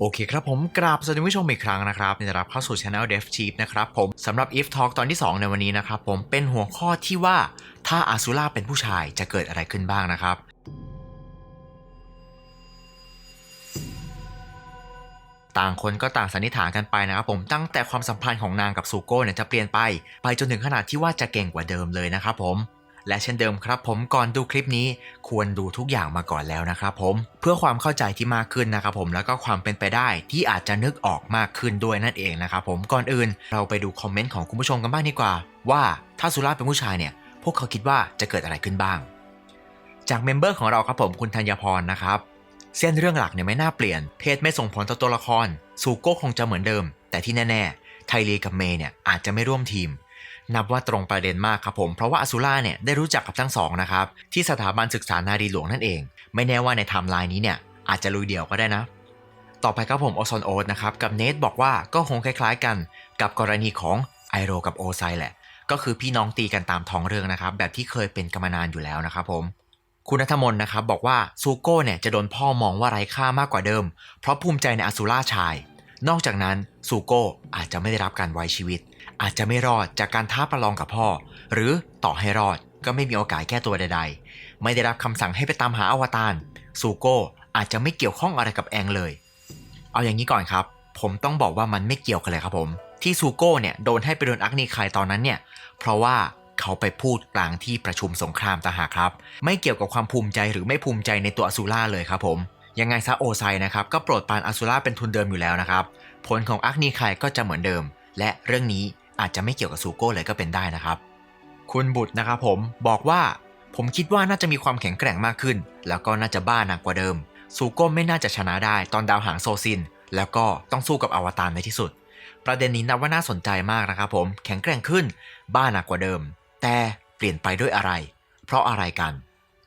โอเคครับผมกราบสวัสดีผู้ชมอีกครั้งนะครับยินดีรับเข้าสู่ Channel Dev Chief นะครับผมสำหรับ If Talk ตอนที่ 2 ในวันนี้นะครับผมเป็นหัวข้อที่ว่าถ้าอาซูล่าเป็นผู้ชายจะเกิดอะไรขึ้นบ้างนะครับต่างคนก็ต่างสันนิษฐานกันไปนะครับผมตั้งแต่ความสัมพันธ์ของนางกับซูโก้เนี่ยจะเปลี่ยนไป ไปจนถึงขนาดที่ว่าจะเก่งกว่าเดิมเลยนะครับผม และเช่นเดิมครับผมก่อนดูคลิปนี้ควรดูทุกอย่างมาก่อนแล้วนะครับผมเพื่อความเข้าใจที่มากขึ้นนะครับผมแล้วก็ความเป็นไปได้ที่อาจจะนึกออกมากขึ้นด้วยนั่นเองนะครับผมก่อนอื่นเราไปดูคอมเมนต์ของคุณผู้ชมกันบ้างดีกว่า ว่าถ้าสุราเป็นผู้ชายเนี่ย พวกเขาคิดว่าจะเกิดอะไรขึ้นบ้าง จากเมมเบอร์ของเราครับผมคุณธัญพรนะครับเส้นเรื่องหลักเนี่ยไม่น่าเปลี่ยน เพศไม่ส่งผลต่อตัวละครซูโก้คงจะเหมือนเดิม แต่ที่แน่ๆไทลีกับเมย์เนี่ยอาจจะไม่ร่วมทีม นับว่าตรงประเด็นมากครับผม เพราะว่าอซูล่าเนี่ยได้รู้จักกับทั้งสองนะครับที่สถาบันศึกษานารีหลวงนั่นเอง ไม่แน่ว่าในไทม์ไลน์นี้เนี่ยอาจจะลุยเดี่ยวก็ได้นะ ต่อไปครับผมโอซอนโอตนะครับกับเนทบอกว่าก็คงคล้ายๆกัน กับกรณีของไอโรกับโอไซแหละ ก็คือพี่น้องตีกันตามท้องเรื่องนะครับแบบที่เคยเป็นกันมานานอยู่แล้วนะครับผมคุณนัทมน์นะครับบอกว่าซูโก้เนี่ยจะโดนพ่อมองว่าไร้ค่ามากกว่าเดิม เพราะภูมิใจในอสูล่าชาย นอกจากนั้นซูโก้อาจจะไม่ได้รับการไว้ชีวิต อาจจะไม่รอดจากการท้าประลองกับพ่อ หรือต่อให้รอดก็ไม่มีโอกาสแก้ตัวใด ๆ ไม่ได้รับคำสั่งให้ไปตามหาอวตารซูโก้อาจจะไม่เกี่ยวข้องอะไรกับแองเลย เอาอย่างนี้ก่อนครับ ผมต้องบอกว่ามันไม่เกี่ยวกันเลยครับผม ที่ซูโก้เนี่ยโดนให้ไปโดนอักนีคายตอนนั้นเนี่ยเพราะว่าเขาไปพูดกลางที่ประชุมสงครามต่างหากครับ ไม่เกี่ยวกับความภูมิใจหรือไม่ภูมิใจในตัวอสูล่าเลยครับผมยังไงซะโอไซนะครับก็โปรดปานอสูล่าเป็นทุนเดิมอยู่แล้วนะครับผลของอักนีคายก็จะเหมือนเดิม และเรื่องนี้ อาจจะไม่เกี่ยวกับซูโก้เลยก็เป็นได้นะครับ คุณบุตรนะครับผมบอกว่าผมคิดว่าน่าจะมีความแข็งแกร่งมากขึ้น แล้วก็น่าจะบ้าหนักกว่าเดิม ซูโก้ไม่น่าจะชนะได้ตอนดาวหางโซซิน แล้วก็ต้องสู้กับอวตารในที่สุด ประเด็นนี้นับว่าน่าสนใจมากนะครับผมแข็งแกร่งขึ้น บ้าหนักกว่าเดิม แต่เปลี่ยนไปด้วยอะไร เพราะอะไรกัน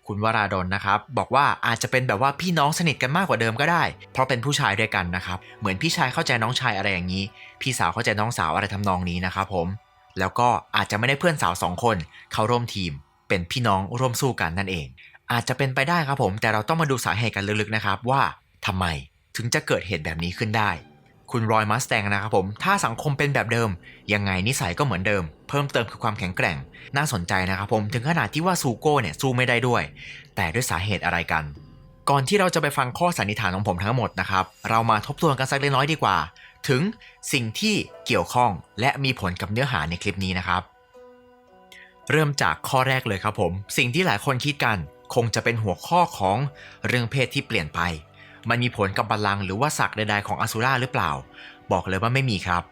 คุณวราดลนะครับ บอกว่าอาจจะเป็นแบบว่าพี่น้องสนิทกันมากกว่าเดิมก็ได้ เพราะเป็นผู้ชายด้วยกันนะครับ เหมือนพี่ชายเข้าใจน้องชายอะไรอย่างนี้ พี่สาวเข้าใจน้องสาวอะไรทำนองนี้นะครับผม แล้วก็อาจจะไม่ได้เพื่อนสาวสองคนเขาร่วมทีม เป็นพี่น้องร่วมสู้กันนั่นเอง อาจจะเป็นไปได้ครับผม แต่เราต้องมาดูสาเหตุกันลึกๆนะครับว่าทำไมถึงจะเกิดเหตุแบบนี้ขึ้นได้ คุณรอยมัสแตงนะครับผมถ้าสังคมเป็นแบบเดิม ยังไงนิสัยก็เหมือนเดิม เพิ่มเติมคือความแข็งแกร่ง น่าสนใจนะครับผมถึงขนาดที่ว่าซูโก้เนี่ยสู้ไม่ได้ด้วย แต่ด้วยสาเหตุอะไรกัน ก่อนที่เราจะไปฟังข้อสันนิษฐานของผมทั้งหมดนะครับเรามาทบทวนกันสักเล็กน้อยดีกว่า ถึงสิ่งที่เกี่ยวข้องและมีผลกับเนื้อหาในคลิปนี้นะครับ เริ่มจากข้อแรกเลยครับผม สิ่งที่หลายคนคิดกัน คงจะเป็นหัวข้อของเรื่องเพศที่เปลี่ยนไป มันมีผลกับบัลลังก์หรือว่าศักดิ์ใดๆของอสูราหรือเปล่า บอกเลยว่าไม่มีครับ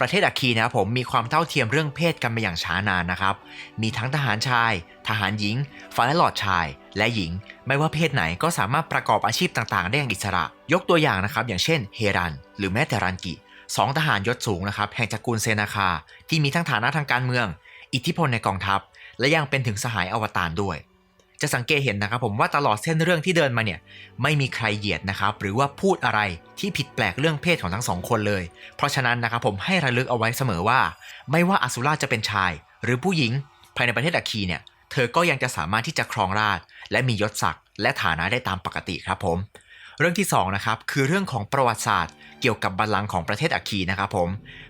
ประเทศอัคคีนะครับผมมีความเท่าเทียมเรื่องเพศกันมาอย่างช้านานนะครับ มีทั้งทหารชาย ทหารหญิงฝ่ายหลอดชาย และหญิง ไม่ว่าเพศไหนก็สามารถประกอบอาชีพต่างๆ ได้อย่างอิสระ ยกตัวอย่างนะครับ อย่างเช่น เฮรัน หรือแม้แต่รันกิสองทหารยศสูงนะครับแห่งตระกูลเซนาคา ที่มีทั้งฐานะทางการเมือง อิทธิพลในกองทัพ และยังเป็นถึงสหายอวตารด้วย จะสังเกตเห็นนะครับผมว่าตลอดเส้นเรื่องที่เดินมาเนี่ยไม่มีใครเหยียดนะครับหรือว่าพูดอะไรที่ผิดแปลกเรื่องเพศของทั้งสองคนเลย เพราะฉะนั้นนะครับผมให้ระลึกเอาไว้เสมอว่า ไม่ว่าอสุราจะเป็นชาย หรือผู้หญิงภายในประเทศอัคคีเนี่ยเธอก็ยังจะสามารถที่จะครองราชและมียศศักดิ์และฐานะได้ตามปกติครับผม เรื่องที่สองนะครับคือเรื่องของประวัติศาสตร์ เกี่ยวกับบัลลังก์ของประเทศอัคคีนะครับผม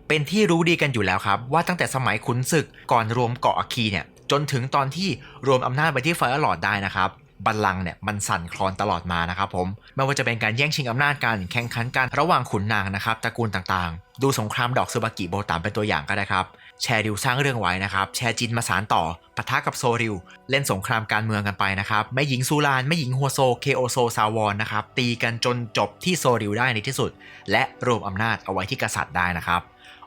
เป็นที่รู้ดีกันอยู่แล้วครับว่าตั้งแต่สมัยขุนศึกก่อนรวมเกาะอัคคีเนี่ย จนถึงตอนที่รวมอำนาจไปที่ไฟอลอดได้นะครับบัลลังก์เนี่ยมันสั่นคลอนตลอดมานะครับผมไม่ว่าจะเป็นการแย่งชิงอำนาจกันแข่งขันกันระหว่างขุนนางนะครับตระกูลต่างๆ ดูสงครามดอกซูบากิโบตามเป็นตัวอย่างก็ได้ครับแชร์ริวสร้างเรื่องไว้นะครับแชร์จินมาสารต่อปะทะกับโซริว เล่นสงครามการเมืองกันไปนะครับแม่หญิงซูรานแม่หญิงฮัวโซเคโอโซซาวอนนะครับตีกันจนจบที่โซริวได้ในที่สุด และรวมอำนาจเอาไว้ที่กษัตริย์ได้นะครับ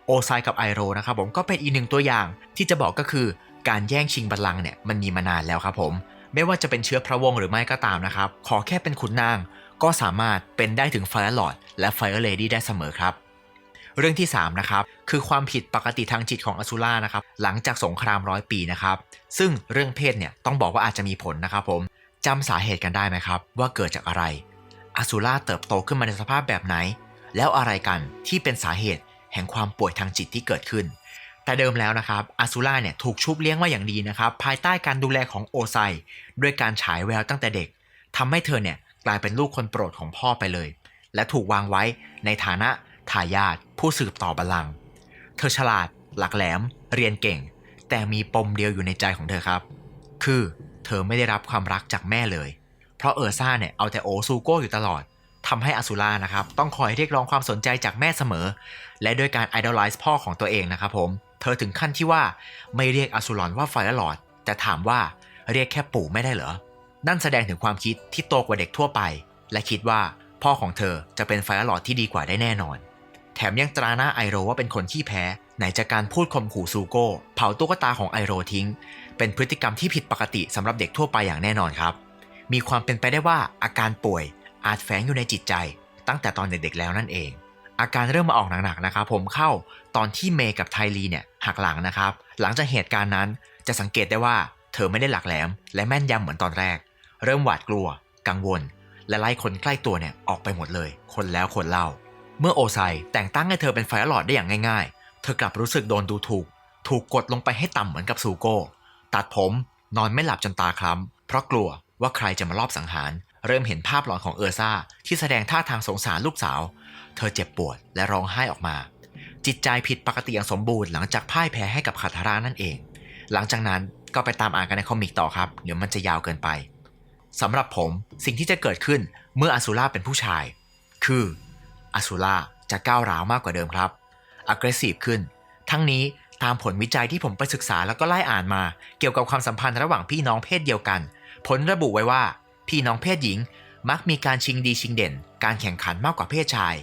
โอไซกับไอโรนะครับผมก็เป็นอีกหนึ่งตัวอย่างที่จะบอกก็คือ การแย่งชิงบัลลังก์เนี่ยมันมีมานานแล้วครับผม ไม่ว่าจะเป็นเชื้อพระวงศ์หรือไม่ก็ตามนะครับ ขอแค่เป็นขุนนาง ก็สามารถเป็นได้ถึงไฟร์ลอร์ดและไฟร์เลดี้ได้เสมอครับ เรื่องที่ 3 นะครับ คือความผิดปกติทางจิตของอสูล่านะครับ หลังจากสงครามร้อยปีนะครับ ซึ่งเรื่องเพศเนี่ยต้องบอกว่าอาจจะมีผลนะครับผมจำสาเหตุกันได้ไหมครับ ว่าเกิดจากอะไรอสูล่าเติบโตขึ้นมาในสภาพแบบไหน แล้วอะไรกันที่เป็นสาเหตุแห่งความป่วยทางจิตที่เกิดขึ้น แต่เดิมแล้วนะครับอาซูล่าเนี่ยถูกชุบเลี้ยงมาอย่างดีนะครับภายใต้การดูแลของโอไซด้วยการฉายแววตั้งแต่เด็กทำให้เธอเนี่ยกลายเป็นลูกคนโปรดของพ่อไปเลย และถูกวางไว้ในฐานะทายาทผู้สืบต่อบัลลังก์เธอฉลาด หลักแหลม เรียนเก่ง แต่มีปมเดียวอยู่ในใจของเธอครับ คือเธอไม่ได้รับความรักจากแม่เลย เพราะเออร์ซ่าเนี่ยเอาแต่โอซูโก้อยู่ตลอดทำให้อสุรานะครับต้องคอยเรียกร้องความสนใจจากแม่เสมอ และด้วยการไอดอลไลซ์พ่อของตัวเองนะครับผมเธอถึงขั้นที่ว่าไม่เรียกอสุรอนว่าไฟร์ลอด แต่ถามว่าเรียกแค่ปู่ไม่ได้เหรอ นั่นแสดงถึงความคิดที่โตกว่าเด็กทั่วไป และคิดว่าพ่อของเธอจะเป็นไฟร์ลอดที่ดีกว่าได้แน่นอน แถมยังตราหน้าไอโรว่าเป็นคนขี้แพ้ ไหนจากการพูดข่มขู่ซูโก้เผาตุ๊กตาของไอโรทิ้ง เป็นพฤติกรรมที่ผิดปกติสำหรับเด็กทั่วไปอย่างแน่นอนครับ มีความเป็นไปได้ว่าอาการป่วยอาจแฝงอยู่ในจิตใจ ตั้งแต่ตอนเด็กๆแล้วนั่นเอง อาการเริ่มมาออกหนักๆนะครับผมเข้าตอนที่เมย์กับไทลีเนี่ยหักหลังนะครับ หลังจากเหตุการณ์นั้นจะสังเกตได้ว่าเธอไม่ได้หลักแหลม และแม่นยำเหมือนตอนแรก เริ่มหวาดกลัว กังวล และไล่คนใกล้ตัวเนี่ยออกไปหมดเลย คนแล้วคนเล่า เมื่อโอไซแต่งตั้งให้เธอเป็นไฟร์ลอร์ดได้อย่างง่ายๆ เธอกลับรู้สึกโดนดูถูก ถูกกดลงไปให้ต่ำเหมือนกับซูโก้ตัดผมนอนไม่หลับจนตาคล้ำเพราะกลัวว่าใครจะมาลอบสังหาร เริ่มเห็นภาพหลอนของเออร์ซ่าที่แสดงท่าทางสงสารลูกสาว เธอเจ็บปวดและร้องไห้ออกมา จิตใจผิดปกติอย่างสมบูรณ์หลังจากพ่ายแพ้ให้กับคาทารานั่นเอง หลังจากนั้นก็ไปตามอ่านกันในคอมิกต่อครับเดี๋ยวมันจะยาวเกินไปสำหรับผมสิ่งที่จะเกิดขึ้นเมื่ออสูราเป็นผู้ชาย คืออสูราจะก้าวร้าวมากกว่าเดิมครับ aggressive ขึ้น ทั้งนี้ตามผลวิจัยที่ผมไปศึกษาแล้วก็ไล่อ่านมา เกี่ยวกับความสัมพันธ์ระหว่างพี่น้องเพศเดียวกัน ผลระบุไว้ว่า พี่น้องเพศหญิงมักมีการชิงดีชิงเด่น การแข่งขันมากกว่าเพศชาย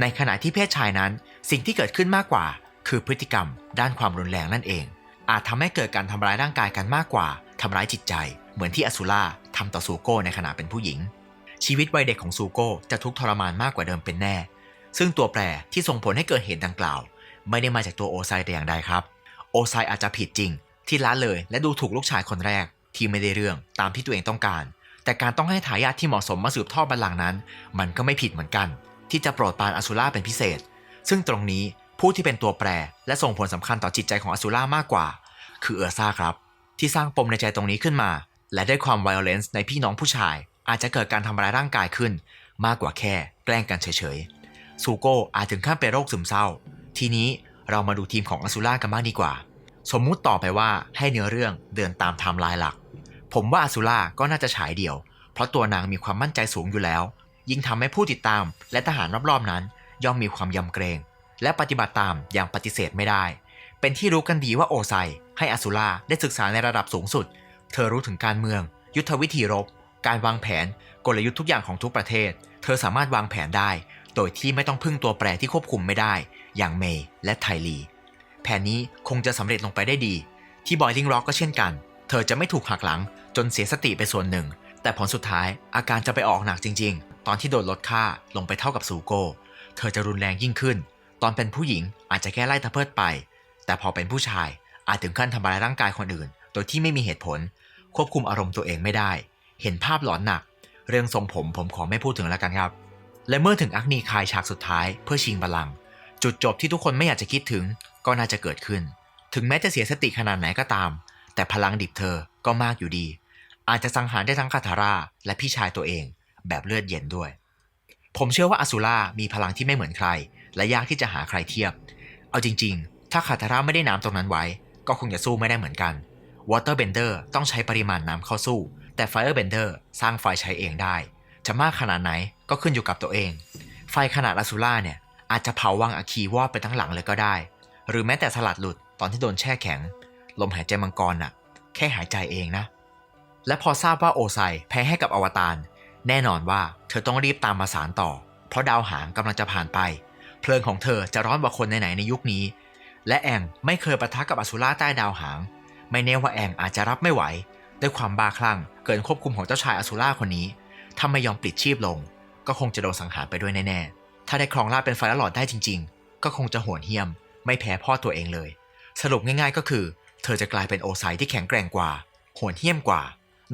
ในขณะที่เพศชายนั้น สิ่งที่เกิดขึ้นมากกว่า คือพฤติกรรม ด้านความรุนแรงนั่นเอง อาจทำให้เกิดการทำร้ายร่างกายกันมากกว่าทำร้ายจิตใจ เหมือนที่อสุล่าทำต่อซูโก้ในขณะเป็นผู้หญิง ชีวิตวัยเด็กของซูโก้จะทุกข์ทรมานมากกว่าเดิมเป็นแน่ ซึ่งตัวแปรที่ส่งผลให้เกิดเหตุดังกล่าว ไม่ได้มาจากตัวโอไซแต่อย่างใดครับ โอไซอาจจะผิดจริง ที่ละเลยและดูถูกลูกชายคนแรกที่ไม่ได้เรื่องตามที่ตัวเองต้องการ แต่การต้องให้ทายาทที่เหมาะสมมาสืบทอดบัลลังก์นั้น มันก็ไม่ผิดเหมือนกัน ที่จะโปรดปรานอสุราเป็นพิเศษ ซึ่งตรงนี้ผู้ที่เป็นตัวแปร และส่งผลสำคัญต่อจิตใจของอสุรามากกว่า คือเออร์ซ่าครับ ที่สร้างปมในใจตรงนี้ขึ้นมา และได้วยความ violence ในพี่น้องผู้ชาย อาจจะเกิดการทำร้ายร่างกายขึ้น มากกว่าแค่ แกล้งกันเฉยๆซูโก้อาจถึงขั้นเป็นโรคซึมเศร้า ทีนี้เรามาดูทีมของอสุรากันบ้างดีกว่า สมมุติต่อไปว่าให้เนื้อเรื่องเดินตามไทม์ไลน์หลัก ผมว่าอสุราก็น่าจะฉายเดี่ยว เพราะตัวนางมีความมั่นใจสูงอยู่แล้ว ยิ่งทำให้ผู้ติดตามและทหารรอบๆนั้น ย่อมมีความยำเกรง และปฏิบัติตามอย่างปฏิเสธไม่ได้ เป็นที่รู้กันดีว่าโอไซให้อสุราได้ศึกษาในระดับสูงสุด เธอรู้ถึงการเมือง ยุทธวิธีรบ การวางแผน กลยุทธ์ทุกอย่างของทุกประเทศ เธอสามารถวางแผนได้ โดยที่ไม่ต้องพึ่งตัวแปรที่ควบคุมไม่ได้ อย่างเมย์และไทลี แผนนี้คงจะสำเร็จลงไปได้ดี ที่บอยลิงร็อกก็เช่นกัน เธอจะไม่ถูกหักหลัง จนเสียสติไปส่วนหนึ่ง แต่ผลสุดท้ายอาการจะไปออกหนักจริง ๆ ตอนที่โดนลดค่าลงไปเท่ากับซูโก้เธอจะรุนแรงยิ่งขึ้น ตอนเป็นผู้หญิงอาจจะแค่ไล่ตะเพิดไป แต่พอเป็นผู้ชายอาจถึงขั้นทำร้ายร่างกายคนอื่น โดยที่ไม่มีเหตุผล ควบคุมอารมณ์ตัวเองไม่ได้ เห็นภาพหลอนหนัก เรื่องทรงผมผมขอไม่พูดถึงแล้วกันครับ และเมื่อถึงอักนีคายฉากสุดท้ายเพื่อชิงบัลลังก์จุดจบที่ทุกคนไม่อยากจะคิดถึงก็น่าจะเกิดขึ้น ถึงแม้จะเสียสติขนาดไหนก็ตาม แต่พลังดิบเธอก็มากอยู่ดี อาจจะสังหารได้ทั้งคาทาราและพี่ชายตัวเองแบบเลือดเย็นด้วย ผมเชื่อว่าอสุรามีพลังที่ไม่เหมือนใคร และยากที่จะหาใครเทียบ เอาจริง ๆ ถ้าคาทาราไม่ได้น้ำตรงนั้นไว้ ก็คงจะสู้ไม่ได้เหมือนกัน Waterbender ต้องใช้ปริมาณน้ำเข้าสู้ แต่ Firebender สร้างไฟใช้เองได้ จะมากขนาดไหนก็ขึ้นอยู่กับตัวเอง ไฟขนาดอสุราเนี่ยอาจจะเผาวังอาคีวอดไปทั้งหลังเลยก็ได้ หรือแม้แต่สลัดหลุดตอนที่โดนแช่แข็ง ลมหายใจมังกรน่ะ แค่หายใจเองนะ และพอทราบว่าโอไซแพ้ให้กับอวตารแน่นอนว่าเธอต้องรีบตามมาสารต่อ เพราะดาวหางกำลังจะผ่านไป เพลิงของเธอจะร้อนกว่าคนไหนในยุคนี้ และแองไม่เคยปะทะกับอสุราใต้ดาวหาง ไม่แน่ว่าแองอาจจะรับไม่ไหว ด้วยความบ้าคลั่งเกินควบคุมของเจ้าชายอสุราคนนี้ถ้าไม่ยอมปลิดชีพลง ก็คงจะโดนสังหารไปด้วยแน่ๆถ้าได้ครองราชเป็นไฟร์ลอดได้จริง ๆ ก็คงจะโหดเหี้ยม ไม่แพ้พ่อตัวเองเลย สรุปง่าย ๆ ก็คือ เธอจะกลายเป็นโอไซที่แข็งแกร่งกว่าโหดเหี้ยมกว่า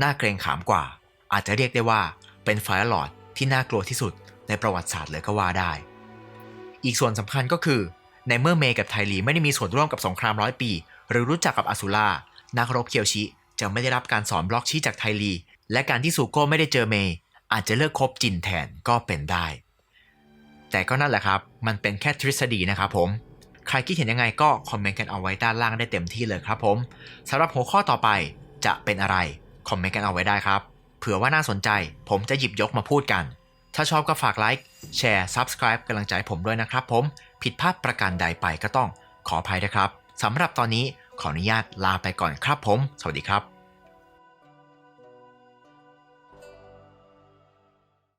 น่าเกรงขามกว่า อาจจะเรียกได้ว่าเป็นไฟร์ลอดที่น่ากลัวที่สุดในประวัติศาสตร์เลยก็ว่าได้ อีกส่วนสำคัญก็คือ ในเมื่อเมย์กับไทลีไม่ได้มีส่วนร่วมกับสงครามร้อยปี หรือรู้จักกับอสุรานักรบเคียวชิจะไม่ได้รับการสอนบล็อกชี้จากไทลี และการที่ซูโก้ไม่ได้เจอเมย์อาจจะเลิกคบจินแทนก็เป็นได้ แต่ก็นั่นแหละครับ มันเป็นแค่ทฤษฎีนะครับผม ใครคิดเห็นยังไงก็คอมเมนต์กันเอาไว้ด้านล่างได้เต็มที่เลยครับผมสำหรับหัวข้อต่อไปจะเป็นอะไร คอมเมนต์กันเอาไว้ได้ครับ เผื่อว่าน่าสนใจผมจะหยิบยกมาพูดกัน ถ้าชอบก็ฝากไลค์แชร์ Subscribe กำลังใจผมด้วยนะครับผมผิดพลาดประการใดไปก็ต้องขออภัยนะครับสำหรับตอนนี้ขออนุญาตลาไปก่อนครับผม สวัสดีครับ